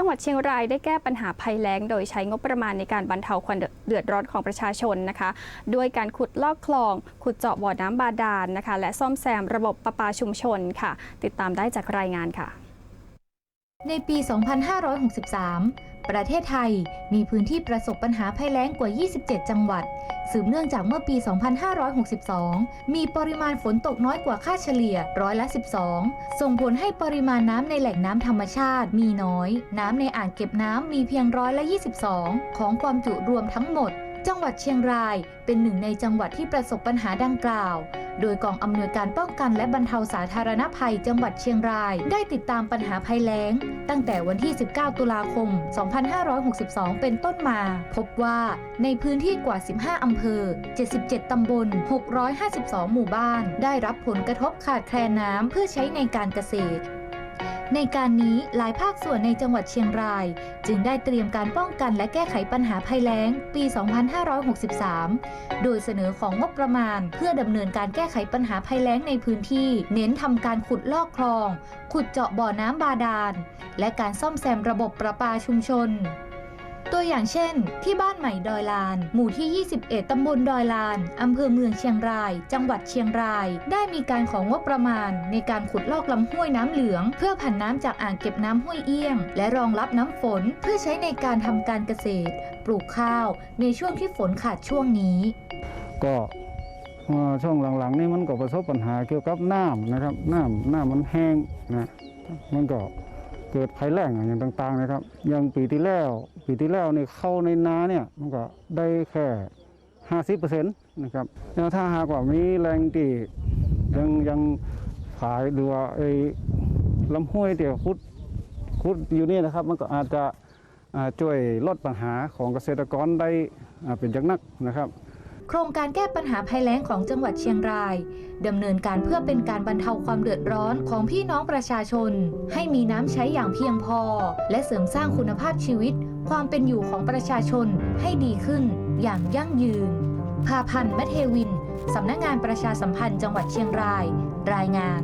จังหวัดเชียงรายได้แก้ปัญหาภัยแล้ง โดยใช้งบประมาณในการบรรเทาความเดือดร้อนของประชาชนนะคะ ด้วยการขุดลอกคลอง ขุดเจาะบ่อน้ำบาดาลนะคะ และซ่อมแซมระบบประปาชุมชนค่ะ ติดตามได้จากรายงานค่ะ ในปี 2563 ประเทศไทยมีพื้นที่ประสบปัญหาภัยแล้งกว่า 27 จังหวัด สืบเนื่องจากเมื่อปี 2562 มีปริมาณฝนตกน้อยกว่าค่าเฉลี่ยร้อยละ 12 ส่งผลให้ปริมาณน้ำในแหล่งน้ำธรรมชาติมีน้อย น้ำในอ่างเก็บน้ำมีเพียงร้อยละ 22 ของความจุรวมทั้งหมด จังหวัดเชียงรายเป็นหนึ่งในจังหวัดที่ประสบปัญหาดังกล่าว โดยกองอำนวยการป้องกันและบรรเทาสาธารณภัยจังหวัดเชียงราย ได้ติดตามปัญหาภัยแล้ง ตั้งแต่วันที่ 19 ตุลาคม 2562 เป็นต้นมา พบว่าในพื้นที่กว่า 15 อำเภอ 77 ตำบล 652 หมู่บ้าน ได้รับผลกระทบขาดแคลนน้ำเพื่อใช้ในการเกษตร ในการนี้หลายภาคส่วนในจังหวัดเชียงราย จึงได้เตรียมการป้องกันและแก้ไขปัญหาภัยแล้งปี 2563 โดยเสนอของงบประมาณ เพื่อดำเนินการแก้ไขปัญหาภัยแล้งในพื้นที่ เน้นทำการขุดลอกคลอง ขุดเจาะบ่อน้ำบาดาล และการซ่อมแซมระบบประปาชุมชน ตัวอย่างเช่น ที่บ้านใหม่ดอยลาน หมู่ที่ 21 ตำบลดอยลาน อำเภอเมืองเชียงราย จังหวัดเชียงราย ได้มีการของงบประมาณ ในการขุดลอกลำห้วยน้ำเหลือง เพื่อผันน้ำจากอ่างเก็บน้ำห้วยเอี้ยง และรองรับน้ำฝน เพื่อใช้ในการทำการเกษตร ปลูกข้าว ในช่วงที่ฝนขาดช่วงนี้ ก็ช่อช่วงหลังๆนี่มันก็ประสบปัญหาเกี่ยวกับน้ำนะครับ น้ำน้ำมันแห้งนะ มันก็เกิดภัยแล้งอย่างต่างๆนะครับ อย่างปีที่แล้ว ปีที่แล้วนี่เข้าในนาเนี่ยมันก็ได้แค่ห้าสิบเปอร์เซ็นต์นะครับแล้วถ้าหากว่ามีแรงที่ยังยังขายหรือว่าไอ้ลำห้วยเดี๋ยวคุดคุดอยู่นี่นะครับ มันก็อาจจะช่วยลดปัญหาของเกษตรกรได้เป็นอย่างนักนะครับ โครงการแก้ปัญหาภัยแล้งของจังหวัดเชียงรายดำเนินการเพื่อเป็นการบรรเทาความเดือดร้อนของพี่น้องประชาชน ให้มีน้ำใช้อย่างเพียงพอ และเสริมสร้างคุณภาพชีวิต ความเป็นอยู่ของประชาชนให้ดีขึ้น อย่างยั่งยืนภาพันธ์มเทวิน สำนักงานประชาสัมพันธ์จังหวัดเชียงราย รายงาน